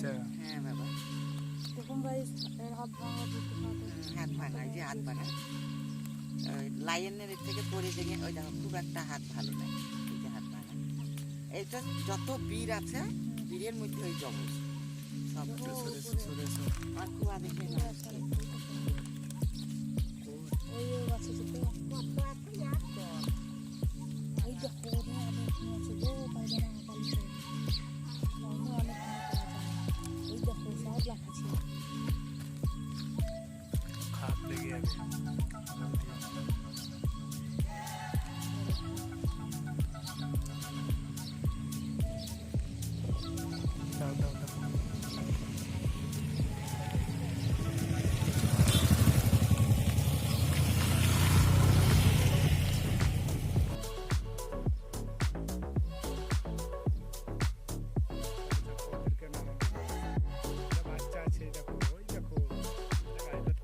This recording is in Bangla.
আচ্ছা। হ্যাঁ বাবা। গাইস এর হাত ভাঙা হাত হুম, ভাঙা যে হাত ভাঙা। ওই লাইনের থেকে পড়ে গিয়ে ওই দেখো খুব একটা হাত ভালো নাই। এই যে হাত ভাঙা। এইটা যত বীর আছে বীরের মধ্যে ওই জবস সব। আর কুয়া দেখে ওই Bye.